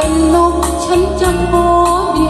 เป็นนกฉันจะขอเดียว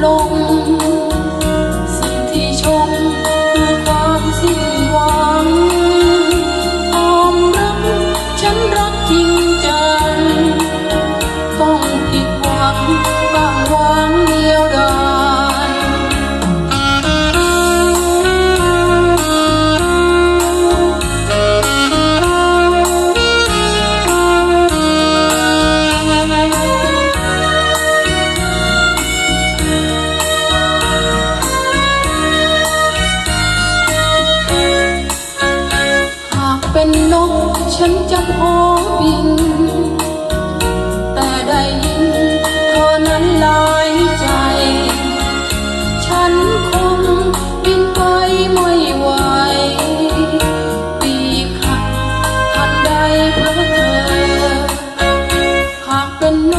lung นกฉันจะพอบิน แต่ได้ยินเธอนั้นลายใจ ฉันคงบินไปไม่ไหวปีขัดทันใดเพราะเธอ หากเป็นน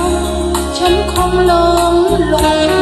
กฉันคงล้มลง